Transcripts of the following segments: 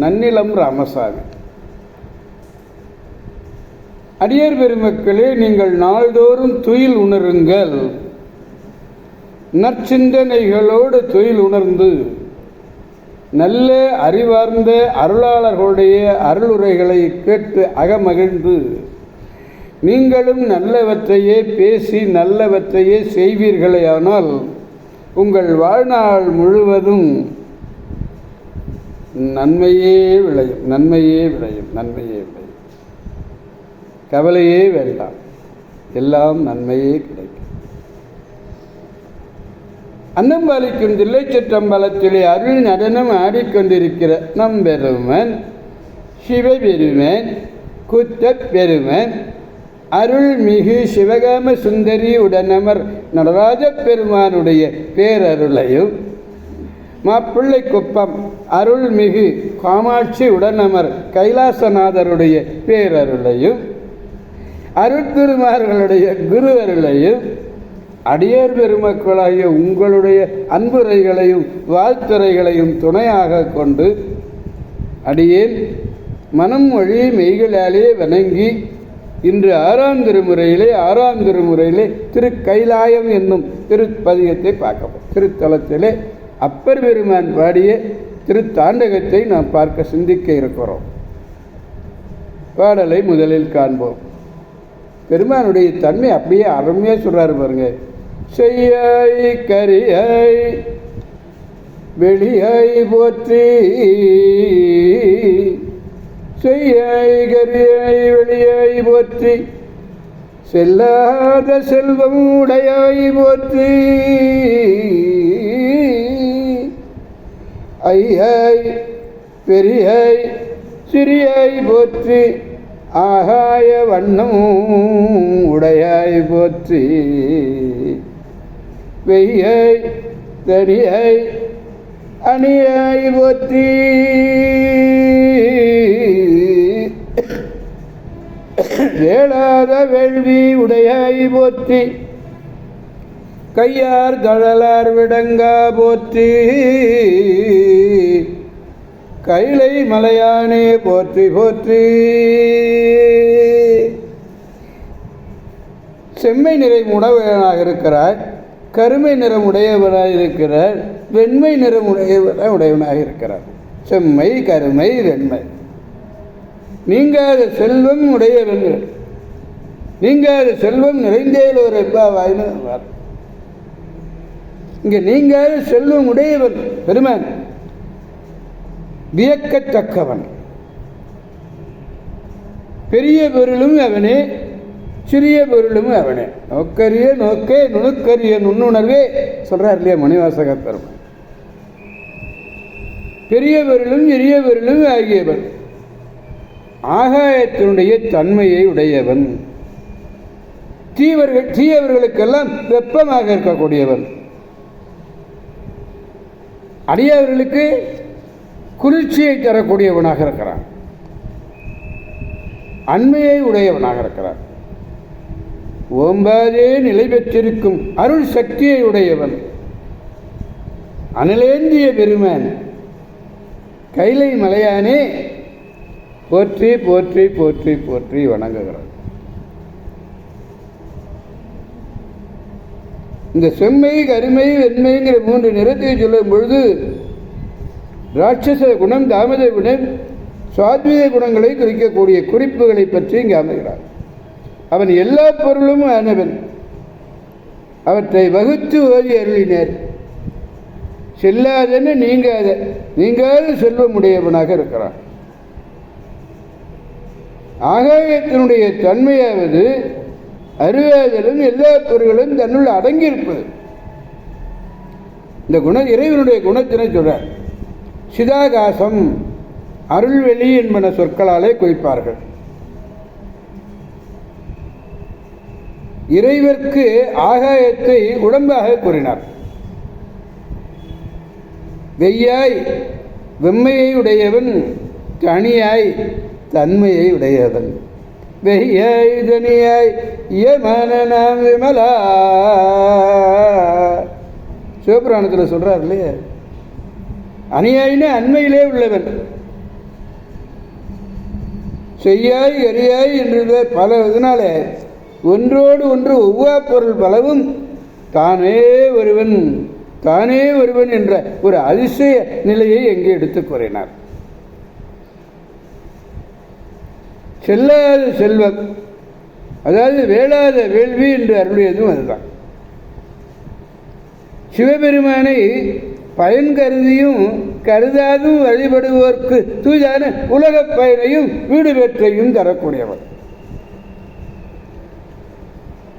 நன்னிலம் ராமசாமி. அடியர் பெருமக்களே நீங்கள் நாள்தோறும் துயில் உணருங்கள். நற்சிந்தனைகளோடு துயில் உணர்ந்து நல்ல அறிவார்ந்த அருளாளர்களுடைய அருளுரைகளை கேட்டு அகமகிழ்ந்து நீங்களும் நல்லவற்றையே பேசி நல்லவற்றையே செய்வீர்களேயானால் உங்கள் வாழ்நாள் முழுவதும் நன்மையே விளையும் நன்மையே விளையும் நன்மையே விளையும். கவலையே வேண்டாம் எல்லாம் நன்மையே கிடைக்கும். அன்னம்பாலிக்கும் தில்லைச்சற்றம்பலத்திலே அருள் நடனம் ஆடிக்கொண்டிருக்கிற நம்பெருமன் சிவபெருமன் குத்தப் பெருமன் அருள்மிகு சிவகாம சுந்தரி உடனமர் நடராஜ பெருமானுடைய பேரருளையும் மாப்பிள்ளை குப்பம் அருள்மிகு காமாட்சி உடனமர் கைலாசநாதருடைய பேரருளையும் அருட்குருமார்களுடைய குருவருளையும் அடியார் பெருமக்களாகிய உங்களுடைய அன்புரைகளையும் வாழ்த்துறைகளையும் துணையாக கொண்டு அடியேன் மனம் மொழி மெய்களாலே வணங்கி இன்று ஆறாம் திருமுறையிலே ஆறாம் திருமுறையிலே திரு கைலாயம் என்னும் திருப்பதிகத்தை பார்க்கப்போம். திருத்தலத்திலே அப்பர் பெருமான் பாடிய திருத்தாண்டகத்தை நாம் பார்க்க சிந்திக்க இருக்கிறோம். பாடலை முதலில் காண்போம். பெருமானுடைய தன்மை அப்படியே அருமையாக சொல்கிறாரு பாருங்க. செய்யாய் கரியாய் வெளியாய் போற்றி செய்யாய் கரியாய் வெளியாய் போற்றி செல்லாத செல்வம் உடையாய் போற்றி. ஐயை பெரியை சிறியை போற்றி ஆகாய வண்ணம் உடையாய் போற்றி. வெய்யாய் தனியை அணியாய் போற்றி. வேளாத வேள்வி உடையாய் போற்றி. கையார் தழலார் விடங்கா போற்றி. கைலை மலையானே போற்றி போற்றி. செம்மை நிறம் உடையவனாக இருக்கிறார் கருமை நிறம் உடையவனாக இருக்கிறார் வெண்மை நிறம் உடையவனாக உடையவனாக இருக்கிறார் செம்மை கருமை வெண்மை. நீங்காத செல்வம் உடையவன். நீங்காத செல்வம் நிறைந்தேல் ஒரு இங்கே நீங்கள் செல்வம் உடையவன் பெருமான். வியக்கத்தக்கவன். பெரிய பொருளும் அவனே சிறிய பொருளும் அவனே. நோக்கரிய நோக்கே நுணுக்கரிய நுண்ணுணர்வே சொல்கிறார் இல்லையா மணிவாசக பெருமான் பெரிய பொருளும் சிறிய பொருளும் ஆகியவன். ஆகாயத்தினுடைய தன்மையை உடையவன். தீவர்கள் தீயவர்களுக்கெல்லாம் வெப்பமாக இருக்கக்கூடியவன். அடியவர்களுக்கு குளிர்ச்சியை தரக்கூடியவனாக இருக்கிறான். அண்மையை உடையவனாக இருக்கிறான். ஓம்பாதே நிலை பெற்றிருக்கும் அருள் சக்தியை உடையவன். அனலேந்திய பெருமான். கைலை மலையானே போற்றி போற்றி போற்றி போற்றி வணங்குகிறான் இந்த செம்மை கருமை வெண்மைங்கிற மூன்று நிறத்தை சொல்லும் பொழுது ராட்சச குணம் தாமத குணம் சுவாத்வீக குணங்களை குறிக்கக்கூடிய குறிப்புகளை பற்றி இங்கே அமைகிறார். அவன் எல்லா பொருளும் ஆனவன். அவற்றை வகுத்து ஓதி அருளினர். செல்லாதன்னு நீங்காத நீங்காத செல்வமுடையவனாக இருக்கிறான். ஆகாயத்தினுடைய தன்மையாவது அறிவாதலும் எல்லா பொருள்களும் தன்னுள் அடங்கியிருப்பது. இந்த குண இறைவனுடைய குணத்தினை சொல்றார். சிதாகாசம் அருள்வெளி என்பன சொற்களாலே குறிப்பார்கள். இறைவர்க்கு ஆகாயத்தை உடம்பாக கூறினார். வெய்யாய் வெம்மையை உடையவன் தனியாய் தன்மையை உடையவன். வெய்யனியாய் தனியாய் விமலா சிவபுராணத்தில் சொல்கிறார் இல்லையா அநியாயினே அண்மையிலே உள்ளவன். செய்யாய் எரியாய் என்று பல இதனால ஒன்றோடு ஒன்று ஒவ்வா பொருள் பலவும் தானே ஒருவன் தானே ஒருவன் என்ற ஒரு அதிசய நிலையை எங்கே எடுத்துக் கூறினார். செல்லாத செல்வம். அதாவது வேளாத வேள்வி என்று அருளியதும் அதுதான். சிவபெருமானை பயன் கருதியும் கருதாதும் வழிபடுவோர்க்கு தூதான உலகப் பயனையும் வீடு வேற்றையும் தரக்கூடியவர்.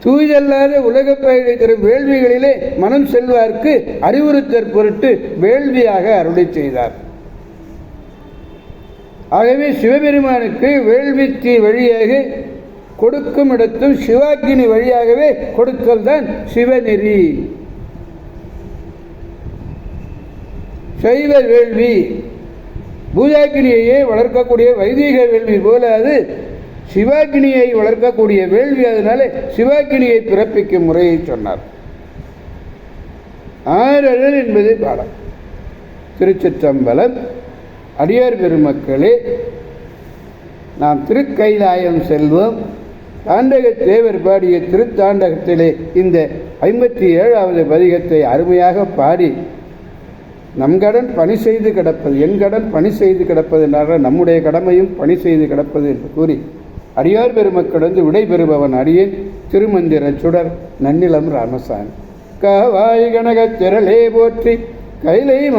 தூயதல்லாத உலகப் பயனை தரும் வேள்விகளிலே மனம் செல்வார்க்கு அறிவுறுத்தற் பொருட்டு வேள்வியாக அருளை செய்தார். ஆகவே சிவபெருமானுக்கு வேள்வித்தி வழியாக கொடுக்கும் இடத்தும் சிவாக்கினி வழியாகவே கொடுத்தல் தான் சிவநெறி. சைவ வேள்வி. பூஜாக்கினியையே வளர்க்கக்கூடிய வைதீக வேள்வி போல அது சிவாக்கினியை வளர்க்கக்கூடிய வேள்வி. அதனால சிவாக்கினியை பிறப்பிக்கும் முறையை சொன்னார். ஆறழல் என்பது பாடம். திருச்சிற்றம்பலம். அடியார் பெருமக்களே நாம் திருக்கைலாயம் செல்வோம். தாண்டக தேவர் பாடிய திருத்தாண்டகத்திலே இந்த ஐம்பத்தி ஏழாவது பதிகத்தை அருமையாக பாடி நம் கடன் பணி செய்து கிடப்பது என் கடன் பணி செய்து கிடப்பது என்றால் நம்முடைய கடமையும் பணி செய்து கிடப்பது என்று கூறி அடியார் பெருமக்களிருந்து விடைபெறுபவன் அடியேன் திருமந்திர சுடர் நன்னிலம் ராமசாமி. கவாய் கனகத் திரளே போற்றி கைலை